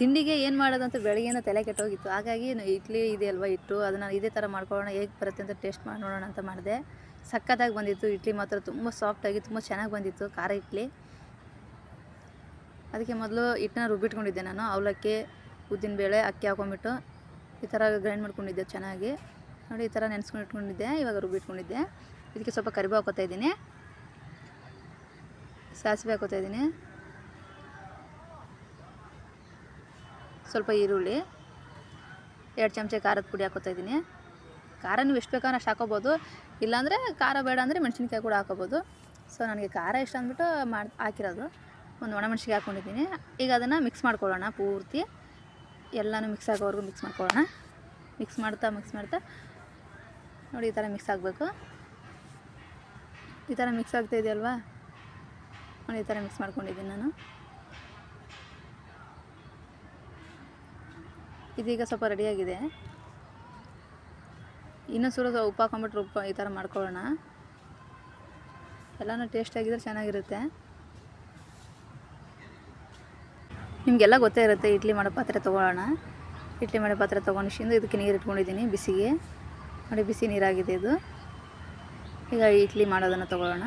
ತಿಂಡಿಗೆ ಏನು ಮಾಡೋದಂತ ಬೆಳಗ್ಗೆನೂ ತಲೆ ಕೆಟ್ಟೋಗಿತ್ತು. ಹಾಗಾಗಿ ಇಡ್ಲಿ ಇದೆ ಅಲ್ವಾ ಇಟ್ಟು ಅದನ್ನು ಇದೇ ಥರ ಮಾಡ್ಕೊಳ್ಳೋಣ, ಹೇಗೆ ಬರುತ್ತೆ ಅಂತ ಟೇಸ್ಟ್ ಮಾಡಿ ನೋಡೋಣ ಅಂತ ಮಾಡಿದೆ. ಸಖತ್ತಾಗಿ ಬಂದಿತ್ತು, ಇಡ್ಲಿ ಮಾತ್ರ ತುಂಬ ಸಾಫ್ಟಾಗಿ ತುಂಬ ಚೆನ್ನಾಗಿ ಬಂದಿತ್ತು, ಖಾರ ಇಡ್ಲಿ. ಅದಕ್ಕೆ ಮೊದಲು ಹಿಟ್ಟನ್ನ ರುಬ್ಬಿಟ್ಕೊಂಡಿದ್ದೆ ನಾನು, ಅವಲಕ್ಕಿ ಉದ್ದಿನಬೇಳೆ ಅಕ್ಕಿ ಹಾಕೊಂಡ್ಬಿಟ್ಟು ಈ ಥರ ಗ್ರೈಂಡ್ ಮಾಡ್ಕೊಂಡಿದ್ದೆ ಚೆನ್ನಾಗಿ. ನೋಡಿ, ಈ ಥರ ನೆನೆಸ್ಕೊಂಡು ಇಟ್ಕೊಂಡಿದ್ದೆ, ಇವಾಗ ರುಬ್ಬಿಟ್ಕೊಂಡಿದ್ದೆ. ಇದಕ್ಕೆ ಸ್ವಲ್ಪ ಕರಿಬೇವು ಹಾಕೋತಾ ಇದ್ದೀನಿ. ಸಾಸಿವೆ ಹಾಕೋತಾ ಇದ್ದೀನಿ. ಸ್ವಲ್ಪ ಈರುಳ್ಳಿ, ಎರಡು ಚಮಚ ಖಾರದ ಪುಡಿ ಹಾಕೋತಾ ಇದ್ದೀನಿ. ಖಾರ ನೀವು ಎಷ್ಟು ಬೇಕಾದ್ರೆ ಅಷ್ಟು ಹಾಕೋಬೋದು. ಇಲ್ಲಾಂದರೆ ಖಾರ ಬೇಡ ಅಂದರೆ ಮೆಣಸಿನ್ಕಾಯಿ ಕೂಡ ಹಾಕೋಬೋದು. ಸೊ ನನಗೆ ಖಾರ ಇಷ್ಟ ಅಂದ್ಬಿಟ್ಟು ಮಾಡಿ, ಹಾಕಿರೋದು. ಒಂದು ಒಣಮೆಣ್ಸಿಗೆ ಹಾಕ್ಕೊಂಡಿದ್ದೀನಿ ಈಗ ಅದನ್ನು ಮಿಕ್ಸ್ ಮಾಡ್ಕೊಳ್ಳೋಣ ಪೂರ್ತಿ. ಎಲ್ಲನೂ ಮಿಕ್ಸ್ ಆಗೋವರೆಗೂ ಮಿಕ್ಸ್ ಮಾಡ್ಕೊಳ್ಳೋಣ. ಮಿಕ್ಸ್ ಮಾಡ್ತಾ ಮಿಕ್ಸ್ ಮಾಡ್ತಾ. ನೋಡಿ ಈ ಥರ ಮಿಕ್ಸ್ ಆಗಬೇಕು. ಈ ಥರ ಮಿಕ್ಸ್ ಆಗ್ತಾ ಇದೆಯಲ್ವಾ? ನೋಡಿ ಈ ಥರ ಮಿಕ್ಸ್ ಮಾಡ್ಕೊಂಡಿದ್ದೀನಿ ನಾನು. ಇದೀಗ ಸ್ವಲ್ಪ ರೆಡಿಯಾಗಿದೆ ಇನ್ನೂ ಸ್ವಲ್ಪ ಉಪ್ಪು ಹಾಕೊಂಬಿಟ್ರೆ ಉಪ್ಪು ಈ ಥರ ಮಾಡ್ಕೊಳ್ಳೋಣ. ಎಲ್ಲನೂ ಟೇಸ್ಟಾಗಿದ್ರೆ ಚೆನ್ನಾಗಿರುತ್ತೆ. ನಿಮಗೆಲ್ಲ ಗೊತ್ತೇ ಇರುತ್ತೆ, ಇಡ್ಲಿ ಮಾಡೋ ಪಾತ್ರೆ ತೊಗೊಳ್ಳೋಣ. ಇಡ್ಲಿ ಮಾಡೋ ಪಾತ್ರೆ ತೊಗೊಂಡಿಸಿಂದು ಇದಕ್ಕೆ ನೀರು ಇಟ್ಕೊಂಡಿದ್ದೀನಿ ಬಿಸಿಗೆ. ನೋಡಿ ಬಿಸಿ ನೀರಾಗಿದೆ ಇದು. ಈಗ ಇಡ್ಲಿ ಮಾಡೋದನ್ನು ತೊಗೊಳ್ಳೋಣ.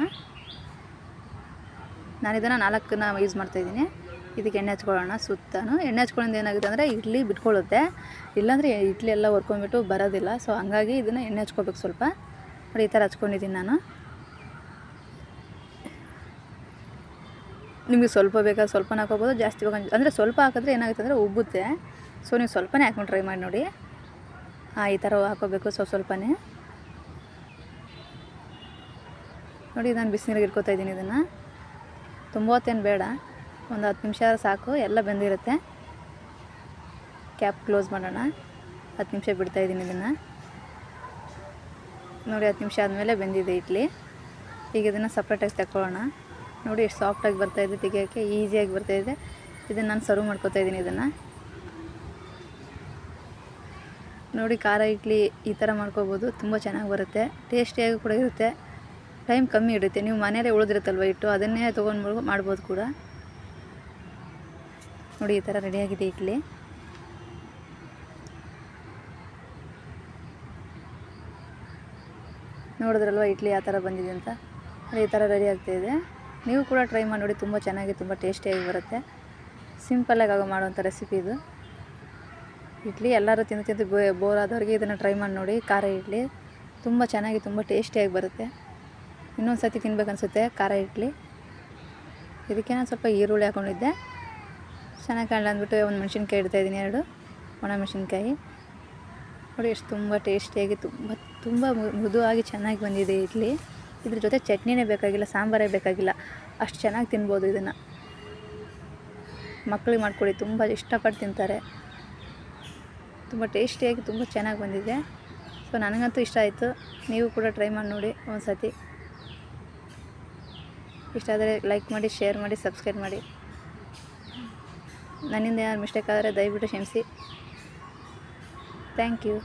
ನಾನು ಇದನ್ನು ನಾಲ್ಕನ್ನ ಯೂಸ್ ಮಾಡ್ತಾಯಿದ್ದೀನಿ ಇದಕ್ಕೆ ಎಣ್ಣೆ ಹಚ್ಕೊಳ್ಳೋಣ, ಸುತ್ತನೂ. ಎಣ್ಣೆ ಹಚ್ಕೊಳ್ಳೋದು ಏನಾಗುತ್ತೆ ಅಂದರೆ ಇಡ್ಲಿ ಬಿಟ್ಕೊಳ್ಳುತ್ತೆ. ಇಲ್ಲಾಂದರೆ ಇಡ್ಲಿ ಎಲ್ಲ ಹೊರ್ಕೊಂಡ್ಬಿಟ್ಟು ಬರೋದಿಲ್ಲ. ಸೊ ಹಂಗಾಗಿ ಇದನ್ನು ಎಣ್ಣೆ ಹಚ್ಕೋಬೇಕು ಸ್ವಲ್ಪ. ನೋಡಿ, ಈ ಥರ ಹಚ್ಕೊಂಡಿದ್ದೀನಿ ನಾನು. ನಿಮಗೆ ಸ್ವಲ್ಪ ಬೇಕಾದ ಸ್ವಲ್ಪ ಹಾಕೋಬೋದು ಜಾಸ್ತಿ ಬೇಕು ಅಂದರೆ ಸ್ವಲ್ಪ ಹಾಕಿದ್ರೆ ಏನಾಗುತ್ತೆ ಅಂದರೆ ಉಬ್ಬುತ್ತೆ. ಸೊ ನೀವು ಸ್ವಲ್ಪನೇ ಹಾಕೊಂಡು ಟ್ರೈ ಮಾಡಿ ನೋಡಿ. ಹಾಂ ಈ ಥರ ಹಾಕೋಬೇಕು ಸ್ವಲ್ಪ ಸ್ವಲ್ಪನೇ. ನೋಡಿ, ನಾನು ಬಿಸಿನೀರಿಗೆ ಇಟ್ಕೋತಾ ಇದ್ದೀನಿ ಇದನ್ನು. ತುಂಬ ಹೊತ್ತೇನು ಬೇಡ. ಒಂದು ಹತ್ತು ನಿಮಿಷ ಸಾಕು, ಎಲ್ಲ ಬೆಂದಿರುತ್ತೆ. ಕ್ಯಾಪ್ ಕ್ಲೋಸ್ ಮಾಡೋಣ. ಹತ್ತು ನಿಮಿಷ ಬಿಡ್ತಾಯಿದ್ದೀನಿ ಇದನ್ನು. ನೋಡಿ, ಹತ್ತು ನಿಮಿಷ ಆದಮೇಲೆ ಬೆಂದಿದೆ ಇಡ್ಲಿ. ಈಗ ಇದನ್ನು ಸಪ್ರೇಟಾಗಿ ತಗೊಳ್ಳೋಣ ನೋಡಿ, ಎಷ್ಟು ಸಾಫ್ಟಾಗಿ ಬರ್ತಾಯಿದೆ ತೆಗಿಯೋಕ್ಕೆ ಈಸಿಯಾಗಿ ಬರ್ತಾಯಿದೆ ಇದನ್ನು ನಾನು ಸರ್ವ್ ಮಾಡ್ಕೋತಾ ಇದ್ದೀನಿ ಇದನ್ನು. ನೋಡಿ, ಖಾರ ಇಡ್ಲಿ ಈ ಥರ ಮಾಡ್ಕೋಬೋದು. ತುಂಬ ಚೆನ್ನಾಗಿ ಬರುತ್ತೆ. ಟೇಸ್ಟಿಯಾಗಿ ಕೂಡ ಇರುತ್ತೆ. ಟೈಮ್ ಕಮ್ಮಿ ಇಡುತ್ತೆ ನೀವು ಮನೇಲೇ ಉಳಿದಿರುತ್ತಲ್ವ ಇಟ್ಟು ಅದನ್ನೇ ತೊಗೊಂಡು ಮಾಡ್ಬೋದು ಕೂಡ. ನೋಡಿ ಈ ಥರ ರೆಡಿಯಾಗಿದೆ ಇಡ್ಲಿ. ನೋಡಿದ್ರಲ್ವ ಇಡ್ಲಿ ಯಾವ ಥರ ಬಂದಿದೆ ಅಂತ? ಈ ಥರ ರೆಡಿ ಆಗ್ತಾಯಿದೆ ನೀವು ಕೂಡ ಟ್ರೈ ಮಾಡಿ ನೋಡಿ, ತುಂಬ ಚೆನ್ನಾಗಿ, ತುಂಬ ಟೇಸ್ಟಿಯಾಗಿ ಬರುತ್ತೆ. ಸಿಂಪಲ್ಲಾಗಿ ಆಗೋ ಮಾಡುವಂಥ ರೆಸಿಪಿ ಇದು. ಇಡ್ಲಿ ಎಲ್ಲರೂ ತಿಂದು ತಿಂದು ಬೋರ್ ಆದವ್ರಿಗೆ ಇದನ್ನು ಟ್ರೈ ಮಾಡಿ ನೋಡಿ. ಖಾರ ಇಡ್ಲಿ, ತುಂಬ ಚೆನ್ನಾಗಿ, ತುಂಬ ಟೇಸ್ಟಿಯಾಗಿ ಬರುತ್ತೆ. ಇನ್ನೊಂದು ಸತಿ ತಿನ್ಬೇಕನ್ಸುತ್ತೆ ಖಾರ ಇಡ್ಲಿ. ಇದಕ್ಕೆ ನಾನು ಸ್ವಲ್ಪ ಈರುಳ್ಳಿ ಹಾಕ್ಕೊಂಡಿದ್ದೆ ಚೆನ್ನಾಗಿ ಕಾಣಲ್ಲ ಅಂದ್ಬಿಟ್ಟು ಒಂದು ಮೆಣಸಿನ್ಕಾಯಿ ಇಡ್ತಾಯಿದ್ದೀನಿ ಎರಡು. ಒಣ ಮೆಣಸಿನ್ಕಾಯಿ. ನೋಡಿ ಎಷ್ಟು ತುಂಬ ಟೇಸ್ಟಿಯಾಗಿ ತುಂಬ ತುಂಬ ಮೃದುವಾಗಿ ಚೆನ್ನಾಗಿ ಬಂದಿದೆ ಇಡ್ಲಿ. ಇದ್ರ ಜೊತೆ ಚಟ್ನಿನೇ ಬೇಕಾಗಿಲ್ಲ, ಸಾಂಬಾರೇ ಬೇಕಾಗಿಲ್ಲ. ಅಷ್ಟು ಚೆನ್ನಾಗಿ ತಿನ್ಬೋದು ಇದನ್ನು. ಮಕ್ಕಳಿಗೆ ಮಾಡಿಕೊಡಿ, ತುಂಬ ಇಷ್ಟಪಟ್ಟು ತಿಂತಾರೆ. ತುಂಬ ಟೇಸ್ಟಿಯಾಗಿ ತುಂಬ ಚೆನ್ನಾಗಿ ಬಂದಿದೆ. ಸೊ, ನನಗಂತೂ ಇಷ್ಟ ಆಯಿತು. ನೀವು ಕೂಡ ಟ್ರೈ ಮಾಡಿ ನೋಡಿ ಒಂದು ಸತಿ ಇಷ್ಟ ಆದರೆ ಲೈಕ್ ಮಾಡಿ, ಶೇರ್ ಮಾಡಿ, ಸಬ್ಸ್ಕ್ರೈಬ್ ಮಾಡಿ. ನನ್ನಿಂದ ಏನಾದ್ರು ಮಿಸ್ಟೇಕ್ ಆದರೆ ದಯವಿಟ್ಟು ಕ್ಷಮಿಸಿ. Thank you.